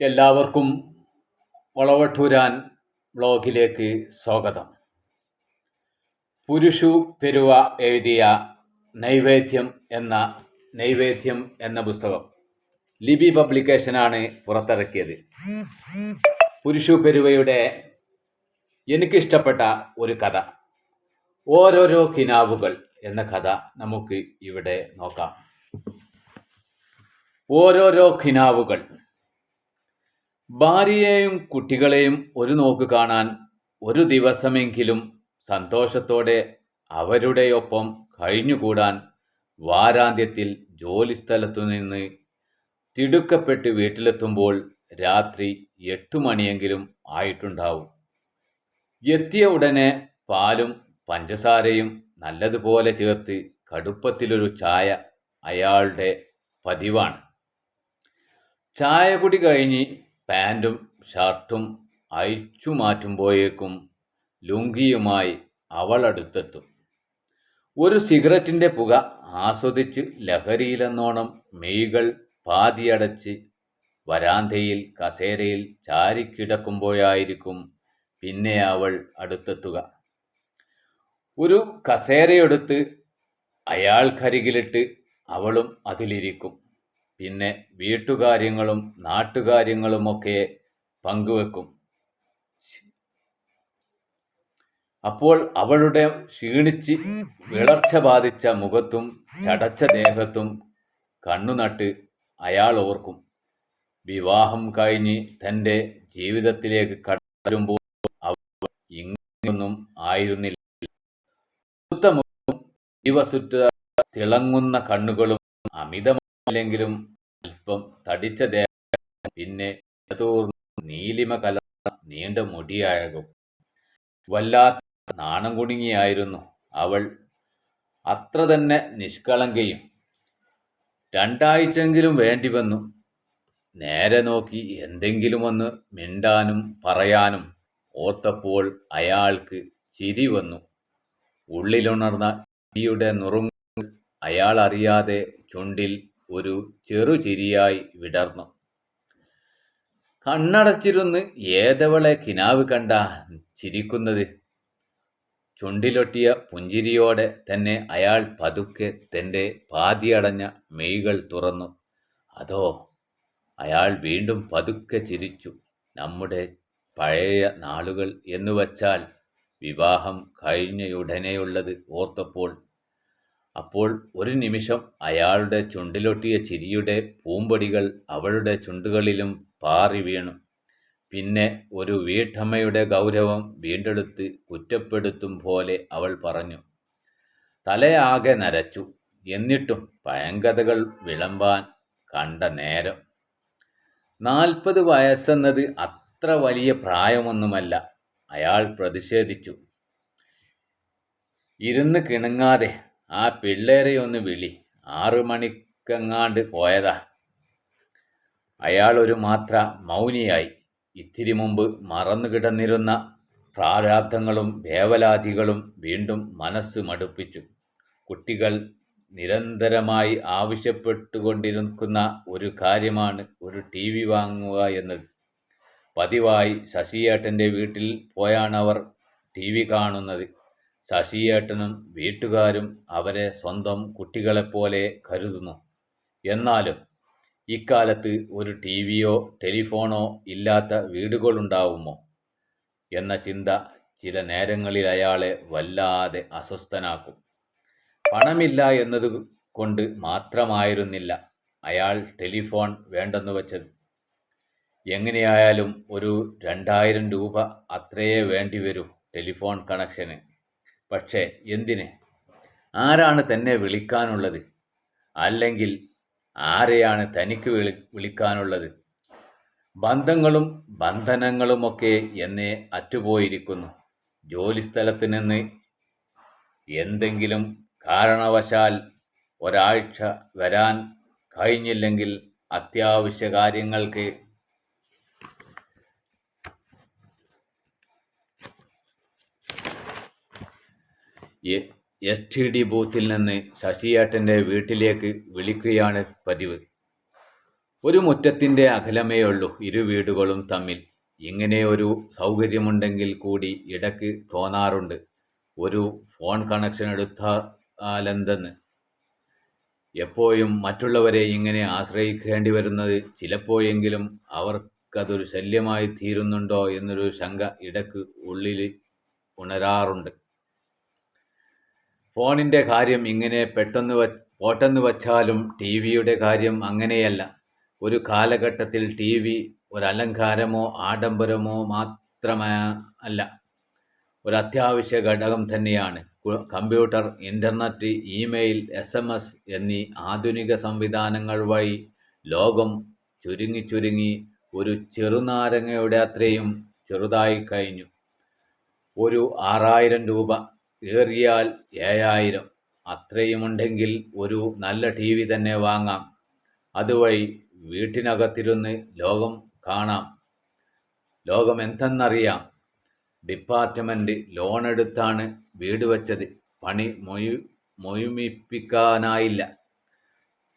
എല്ലാവർക്കും വളവട്ടൂരാൻ ബ്ലോഗിലേക്ക് സ്വാഗതം. പുരുഷു പെരുവ എഴുതിയ നൈവേദ്യം എന്ന നൈവേദ്യം എന്ന പുസ്തകം ലിബി പബ്ലിക്കേഷനാണ് പുറത്തിറക്കിയത്. പുരുഷു പെരുവയുടെ എനിക്കിഷ്ടപ്പെട്ട ഒരു കഥ ഓരോരോ കിനാവുകൾ എന്ന കഥ നമുക്ക് ഇവിടെ നോക്കാം. ഓരോരോ കിനാവുകൾ ഭാര്യയെയും കുട്ടികളെയും ഒരു നോക്ക് കാണാൻ ഒരു ദിവസമെങ്കിലും സന്തോഷത്തോടെ അവരുടെയൊപ്പം കഴിഞ്ഞുകൂടാൻ വാരാന്ത്യത്തിൽ ജോലിസ്ഥലത്തു നിന്ന് തിടുക്കപ്പെട്ട് വീട്ടിലെത്തുമ്പോൾ രാത്രി എട്ടു മണിയെങ്കിലും ആയിട്ടുണ്ടാവും. എത്തിയ ഉടനെ പാലും പഞ്ചസാരയും നല്ലതുപോലെ ചേർത്ത് കടുപ്പത്തിലൊരു ചായ അയാളുടെ പതിവാണ്. ചായ കുടി കഴിഞ്ഞ് പാന്റും ഷർട്ടും അഴിച്ചു മാറ്റുമ്പോഴേക്കും ലുങ്കിയുമായി അവൾ അടുത്തെത്തും. ഒരു സിഗരറ്റിന്റെ പുക ആസ്വദിച്ച് ലഹരിയിലെന്നോണം മെയ്കൾ പാതിയടച്ച് വരാന്തയിൽ കസേരയിൽ ചാരിക്കിടക്കുമ്പോഴായിരിക്കും പിന്നെ അവൾ അടുത്തെത്തുക. ഒരു കസേരയെടുത്ത് അയാൾക്കരികിലിട്ട് അവളും അതിലിരിക്കും. പിന്നെ വീട്ടുകാര്യങ്ങളും നാട്ടുകാര്യങ്ങളുമൊക്കെ പങ്കുവെക്കും. അപ്പോൾ അവളുടെ ക്ഷീണിച്ച് വിളർച്ച ബാധിച്ച മുഖത്തും ചടച്ച ദേഹത്തും കണ്ണുനട്ട് അയാൾ ഓർക്കും. വിവാഹം കഴിഞ്ഞ് തന്റെ ജീവിതത്തിലേക്ക് കടരുമ്പോൾ അവൾ ഇങ്ങനെയൊന്നും ആയിരുന്നില്ല. ദിവസുറ്റ തിളങ്ങുന്ന കണ്ണുകളും അമിതമല്ലെങ്കിലും അല്പം തടിച്ച ദേഹം പിന്നെ നീലിമ കല നീണ്ട മുടിയായകും. വല്ലാത്ത നാണം കുടുങ്ങിയായിരുന്നു അവൾ. അത്ര തന്നെ നിഷ്കളങ്കയും. രണ്ടാഴ്ചെങ്കിലും വേണ്ടി വന്നു. നേരെ നോക്കി എന്തെങ്കിലും ഒന്ന് മിണ്ടാനും പറയാനും ഓർത്തപ്പോൾ അയാൾക്ക് ചിരി വന്നു. ഉള്ളിലുണർന്ന ചിരിയുടെ നുറുങ്ങ് അയാൾ അറിയാതെ ചുണ്ടിൽ ഒരു ചെറുചിരിയായി വിടർന്നു. കണ്ണടച്ചിരുന്ന് ഏതവളെ കിനാവ് കണ്ട ചിരിക്കുന്നത്? ചുണ്ടിലൊട്ടിയ പുഞ്ചിരിയോടെ തന്നെ അയാൾ പതുക്കെ തന്റെ പാതിയടഞ്ഞ മെയ്കൾ തുറന്നു. അതോ അയാൾ വീണ്ടും പതുക്കെ ചിരിച്ചു. നമ്മുടെ പഴയ നാളുകൾ എന്നുവച്ചാൽ വിവാഹം കഴിഞ്ഞയുടനെയുള്ളത് ഓർത്തപ്പോൾ അപ്പോൾ ഒരു നിമിഷം അയാളുടെ ചുണ്ടിലൊട്ടിയ ചിരിയുടെ പൂമ്പൊടികൾ അവളുടെ ചുണ്ടുകളിലും പാറി വീണു. പിന്നെ ഒരു വീട്ടമ്മയുടെ ഗൗരവം വീണ്ടെടുത്ത് കുറ്റപ്പെടുത്തും പോലെ അവൾ പറഞ്ഞു തലയാകെ നരച്ചു. എന്നിട്ടും പഴങ്കഥകൾ വിളമ്പാൻ കണ്ട നേരം. നാൽപ്പത് വയസ്സെന്നത് അത്ര വലിയ പ്രായമൊന്നുമല്ല. അയാൾ പ്രതിഷേധിച്ചു ഇരുന്ന് കിണങ്ങാതെ ആ പിള്ളേരെ ഒന്ന് വിളി. ആറു മണിക്കെങ്ങാണ്ട് പോയതാ. അയാൾ ഒരു മാത്ര മൗനിയായി. ഇത്തിരി മുമ്പ് മറന്നു കിടന്നിരുന്ന പ്രാരാബ്ധങ്ങളും വേവലാതികളും വീണ്ടും മനസ്സ് മടുപ്പിച്ചു. കുട്ടികൾ നിരന്തരമായി ആവശ്യപ്പെട്ടുകൊണ്ടിരിക്കുന്ന ഒരു കാര്യമാണ് ഒരു ടി വി വാങ്ങുക എന്നത്. പതിവായി ശശിയേട്ടന്റെ വീട്ടിൽ പോയാണവർ ടി വി കാണുന്നത്. ശശിയേട്ടനും വീട്ടുകാരും അവരെ സ്വന്തം കുട്ടികളെപ്പോലെ കരുതുന്നു. എന്നാലും ഇക്കാലത്ത് ഒരു ടി വിയോ ടെലിഫോണോ ഇല്ലാത്ത വീടുകളുണ്ടാവുമോ എന്ന ചിന്ത ചില നേരങ്ങളിൽ അയാളെ വല്ലാതെ അസ്വസ്ഥനാക്കും. പണമില്ല എന്നത് കൊണ്ട് മാത്രമായിരുന്നില്ല അയാൾ ടെലിഫോൺ വേണ്ടെന്ന് വച്ചത്. എങ്ങനെയായാലും ഒരു രണ്ടായിരം രൂപ അത്രയേ വേണ്ടിവരൂ ടെലിഫോൺ കണക്ഷന്. പക്ഷേ എന്തിന്? ആരാണ് തന്നെ വിളിക്കാനുള്ളത്? അല്ലെങ്കിൽ ആരെയാണ് തനിക്ക് വിളി വിളിക്കാനുള്ളത്? ബന്ധങ്ങളും ബന്ധനങ്ങളുമൊക്കെ എന്നെ അറ്റുപോയിരിക്കുന്നു. ജോലിസ്ഥലത്ത് നിന്ന് എന്തെങ്കിലും കാരണവശാൽ ഒരാഴ്ച വരാൻ കഴിഞ്ഞില്ലെങ്കിൽ അത്യാവശ്യ കാര്യങ്ങൾക്ക് എസ് ടി ഡി ബൂത്തിൽ നിന്ന് ശശിയേട്ടന്റെ വീട്ടിലേക്ക് വിളിക്കുകയാണ് പതിവ്. ഒരു മുറ്റത്തിന്റെ അകലമേ ഉള്ളൂ ഇരു വീടുകളും തമ്മിൽ. ഇങ്ങനെ ഒരു സൗകര്യമുണ്ടെങ്കിൽ കൂടി ഇടയ്ക്ക് തോന്നാറുണ്ട്. ഒരു ഫോൺ കണക്ഷൻ എടുത്താലെന്തെന്ന്. എപ്പോഴും മറ്റുള്ളവരെ ഇങ്ങനെ ആശ്രയിക്കേണ്ടി വരുന്നത് ചിലപ്പോഴെങ്കിലും അവർക്കതൊരു ശല്യമായി തീരുന്നുണ്ടോ എന്നൊരു ശങ്ക ഇടയ്ക്ക് ഉള്ളിൽ ഉണരാറുണ്ട്. ഫോണിന്റെ കാര്യം ഇങ്ങനെ പെട്ടെന്ന് വ പോട്ടെന്ന് വച്ചാലും ടി വിയുടെ കാര്യം അങ്ങനെയല്ല. ഒരു കാലഘട്ടത്തിൽ ടി വി ഒരലങ്കാരമോ ആഡംബരമോ മാത്രമേ അല്ല. ഒരു അത്യാവശ്യ ഘടകം തന്നെയാണ്. Computer internet email S M S എന്നീ ആധുനിക സംവിധാനങ്ങൾ വഴി ലോകം ചുരുങ്ങി ചുരുങ്ങി ഒരു ചെറുനാരങ്ങയുടെ അത്രയും ചെറുതായി കഴിഞ്ഞു. ഒരു ആറായിരം രൂപ ഏറിയാൽ ഏഴായിരം. അത്രയുമുണ്ടെങ്കിൽ ഒരു നല്ല ടി വി തന്നെ വാങ്ങാം. അതുവഴി വീട്ടിനകത്തിരുന്ന് ലോകം കാണാം. ലോകം എന്തെന്നറിയാം ഡിപ്പാർട്ട്മെന്റ് ലോണെടുത്താണ് വീട് വച്ചത്. പണി മൊയു മൊയുമിപ്പിക്കാനായില്ല.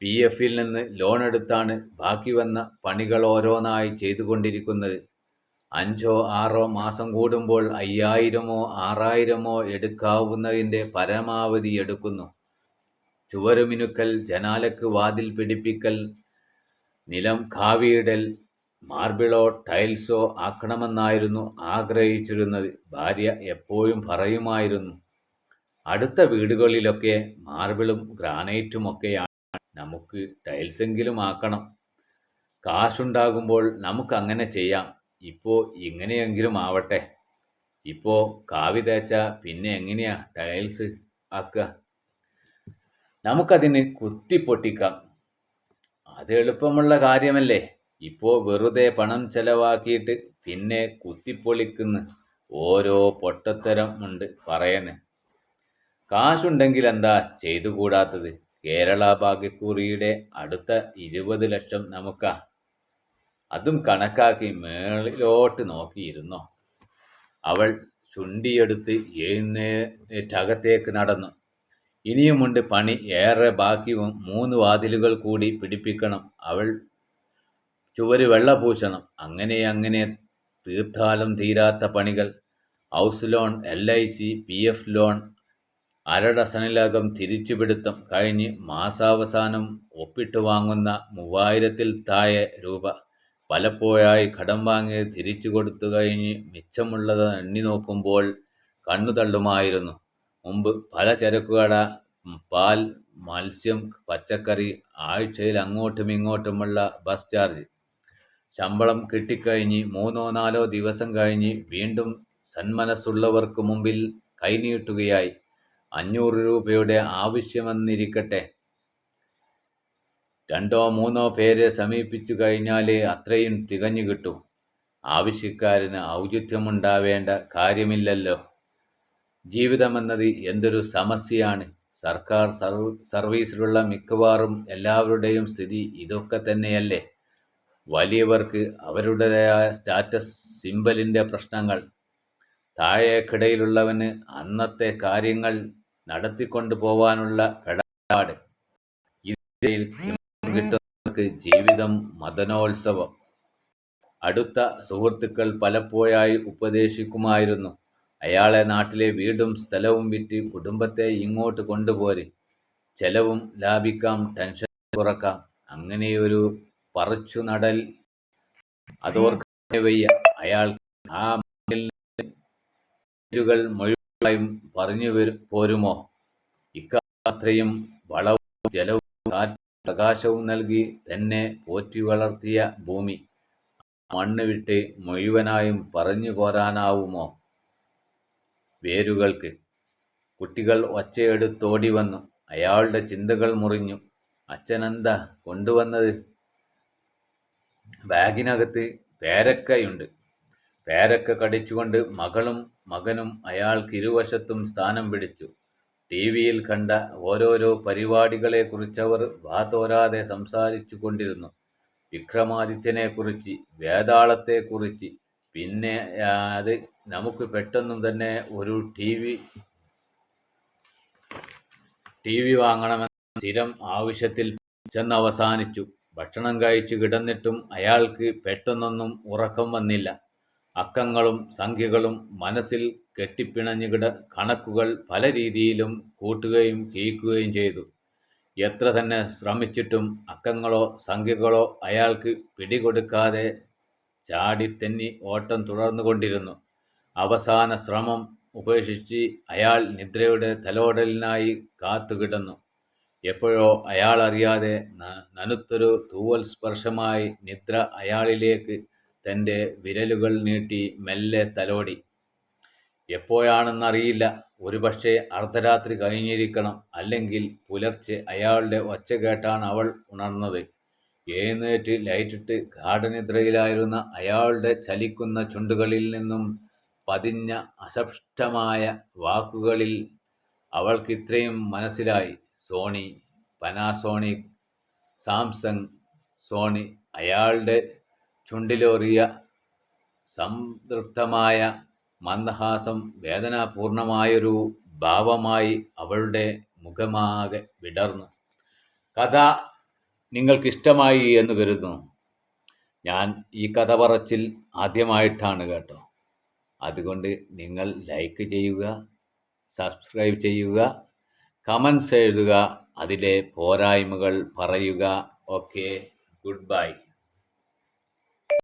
പി എഫിൽ നിന്ന് ലോണെടുത്താണ് ബാക്കി വന്ന പണികൾ ഓരോന്നായി ചെയ്തുകൊണ്ടിരിക്കുന്നത്. അഞ്ചോ ആറോ മാസം കൂടുമ്പോൾ അയ്യായിരമോ ആറായിരമോ എടുക്കാവുന്നതിന്റെ പരമാവധി എടുക്കുന്നു. ചുവരുമിനുക്കൽ ജനാലക്ക് വാതിൽ പിടിപ്പിക്കൽ നിലം കാവിയിടൽ മാർബിളോ ടൈൽസോ ആക്കണമെന്നായിരുന്നു ആഗ്രഹിച്ചിരുന്നത്. ഭാര്യ എപ്പോഴും പറയുമായിരുന്നു അടുത്ത വീടുകളിലൊക്കെ മാർബിളും ഗ്രാനൈറ്റുമൊക്കെയാണ്. നമുക്ക് ടൈൽസെങ്കിലും ആക്കണം. കാശുണ്ടാകുമ്പോൾ നമുക്കങ്ങനെ ചെയ്യാം. ഇപ്പോൾ ഇങ്ങനെയെങ്കിലും ആവട്ടെ. ഇപ്പോൾ കാവി തേച്ച പിന്നെ എങ്ങനെയാ ടൈൽസ് ആക്കുക? നമുക്കതിന് കുത്തിപ്പൊട്ടിക്കാം. അത് എളുപ്പമുള്ള കാര്യമല്ലേ? ഇപ്പോൾ വെറുതെ പണം ചെലവാക്കിയിട്ട് പിന്നെ കുത്തിപ്പൊളിക്കുന്ന. ഓരോ പൊട്ടത്തരം ഉണ്ട് പറയണേ. കാശുണ്ടെങ്കിൽ എന്താ ചെയ്തുകൂടാത്തത്? കേരള ഭാഗ്യക്കുറിയുടെ അടുത്ത ഇരുപത് ലക്ഷം നമുക്കാ. അതും കണക്കാക്കി മേളിലോട്ട് നോക്കിയിരുന്നോ? അവൾ ചുണ്ടിയെടുത്ത് എഴുന്നേറ്റകത്തേക്ക് നടന്നു. ഇനിയുമുണ്ട് പണി. ഏറെ ബാക്കി മൂന്ന് വാതിലുകൾ കൂടി പിടിപ്പിക്കണം. അവൾ ചുവര് വെള്ള പൂശണം. അങ്ങനെ അങ്ങനെ തീർത്ഥാലം തീരാത്ത പണികൾ. House loan L I C P F loan അരഡസനിലകം തിരിച്ചുപിടുത്തം കഴിഞ്ഞ് മാസാവസാനം ഒപ്പിട്ട് വാങ്ങുന്ന മൂവായിരത്തിൽ താഴെ രൂപ. പലപ്പോഴായി കടം വാങ്ങി തിരിച്ചു കൊടുത്തു കഴിഞ്ഞ് മിച്ചമുള്ളത് എണ്ണി നോക്കുമ്പോൾ കണ്ണു തള്ളുമായിരുന്നു. മുമ്പ് പല ചരക്കുകട പാൽ മത്സ്യം പച്ചക്കറി ആഴ്ചയിൽ അങ്ങോട്ടും ഇങ്ങോട്ടുമുള്ള ബസ് ചാർജ്. ശമ്പളം കിട്ടിക്കഴിഞ്ഞ് മൂന്നോ നാലോ ദിവസം കഴിഞ്ഞ് വീണ്ടും സന്മനസ്സുള്ളവർക്ക് മുമ്പിൽ കൈനീട്ടുകയായി അഞ്ഞൂറ് രൂപയുടെ ആവശ്യമെന്നിരിക്കട്ടെ രണ്ടോ മൂന്നോ പേരെ സമീപിച്ചു കഴിഞ്ഞാലേ അത്രയും തികഞ്ഞു കിട്ടൂ. ആവശ്യക്കാരന് ഔചിത്യമുണ്ടാവേണ്ട കാര്യമില്ലല്ലോ. ജീവിതമെന്നത് എന്തൊരു സമസ്യയാണ്. സർക്കാർ സർവ് സർവീസിലുള്ള മിക്കവാറും എല്ലാവരുടെയും സ്ഥിതി ഇതൊക്കെ തന്നെയല്ലേ. വലിയവർക്ക് അവരുടേതായ സ്റ്റാറ്റസ് സിമ്പലിന്റെ പ്രശ്നങ്ങൾ. താഴേക്കിടയിലുള്ളവന് അന്നത്തെ കാര്യങ്ങൾ നടത്തിക്കൊണ്ടു പോവാനുള്ള കടപാട് ഇതിൽ കിട്ടുന്നവർക്ക് ജീവിതം മദനോത്സവം. അടുത്ത സുഹൃത്തുക്കൾ പലപ്പോഴായി ഉപദേശിക്കുമായിരുന്നു. അയാളെ നാട്ടിലെ വീടും സ്ഥലവും വിറ്റ് കുടുംബത്തെ ഇങ്ങോട്ട് കൊണ്ടുപോരെ. ചെലവും ലാഭിക്കാം ടെൻഷൻ കുറക്കാം. അങ്ങനെയൊരു പറിച്ചു നടൽ അതോർക്കാൻ വയ്യ. അയാൾ ആ പേരുകൾ പറഞ്ഞു പോരുമോ? ഇക്കാത്രയും വളവും ജലവും പ്രകാശവും നൽകി തന്നെ പോറ്റി വളർത്തിയ ഭൂമി. മണ്ണ് വിട്ട് മുഴുവനായും പറഞ്ഞു പോരാനാവുമോ വേരുകൾക്ക്. കുട്ടികൾ ഒച്ചയെടുത്തോടി വന്നു. അയാളുടെ ചിന്തകൾ മുറിഞ്ഞു. അച്ഛനെന്താ കൊണ്ടുവന്നത്? ബാഗിനകത്ത് പേരക്കയുണ്ട്. പേരക്ക കടിച്ചുകൊണ്ട് മകളും മകനും അയാൾക്ക് ഇരുവശത്തും സ്ഥാനം പിടിച്ചു. ടി വിയിൽ കണ്ട ഓരോരോ പരിപാടികളെക്കുറിച്ചവർ വാതോരാതെ സംസാരിച്ചു കൊണ്ടിരുന്നു. വിക്രമാദിത്യനെക്കുറിച്ച് വേതാളത്തെക്കുറിച്ച്. പിന്നെ അത് നമുക്ക് പെട്ടെന്നും തന്നെ ഒരു ടി വി ടി വി വാങ്ങണമെന്ന സ്ഥിരം ആവശ്യത്തിൽ ചെന്നവസാനിച്ചു ഭക്ഷണം കഴിച്ചു കിടന്നിട്ടും അയാൾക്ക് പെട്ടെന്നൊന്നും ഉറക്കം വന്നില്ല. അക്കങ്ങളും സംഖ്യകളും മനസ്സിൽ കെട്ടിപ്പിണഞ്ഞുകിട കണക്കുകൾ പല രീതിയിലും കൂട്ടുകയും കിഴിക്കുകയും ചെയ്തു. എത്ര തന്നെ ശ്രമിച്ചിട്ടും അക്കങ്ങളോ സംഖ്യകളോ അയാൾക്ക് പിടികൊടുക്കാതെ ചാടിത്തെന്നി ഓട്ടം തുടർന്നുകൊണ്ടിരുന്നു. അവസാന ശ്രമം ഉപേക്ഷിച്ച് അയാൾ നിദ്രയുടെ തലോടലിനായി കാത്തുകിടന്നു. എപ്പോഴോ അയാൾ അറിയാതെ നനുത്തൊരു തൂവൽ സ്പർശമായി നിദ്ര അയാളിലേക്ക് തന്റെ വിരലുകൾ നീട്ടി മെല്ലെ തലോടി. എപ്പോഴാണെന്നറിയില്ല. ഒരുപക്ഷെ അർദ്ധരാത്രി കഴിഞ്ഞിരിക്കണം. അല്ലെങ്കിൽ പുലർച്ചെ അയാളുടെ ഒച്ച കേട്ടാണ് അവൾ ഉണർന്നത്. എഴുന്നേറ്റ് ലൈറ്റിട്ട് ഗാഠനിദ്രയിലായിരുന്ന അയാളുടെ ചലിക്കുന്ന ചുണ്ടുകളിൽ നിന്നും പതിഞ്ഞ അസപ്ഷ്ടമായ വാക്കുകളിൽ അവൾക്ക് ഇത്രയും മനസ്സിലായി. സോണി പനാസോണിക് സാംസങ് സോണി അയാളുടെ ചുണ്ടിലോറിയ സംതൃപ്തമായ മന്ദഹാസം വേദനാപൂർണമായൊരു ഭാവമായി അവളുടെ മുഖമാകെ വിടർന്നു. കഥ നിങ്ങൾക്കിഷ്ടമായി എന്ന് കരുതുന്നു. ഞാൻ ഈ കഥ പറച്ചിൽ ആദ്യമായിട്ടാണ് കേട്ടോ. അതുകൊണ്ട് നിങ്ങൾ ലൈക്ക് ചെയ്യുക സബ്സ്ക്രൈബ് ചെയ്യുക കമൻസ് എഴുതുക അതിലെ പോരായ്മകൾ പറയുക. Okay goodbye.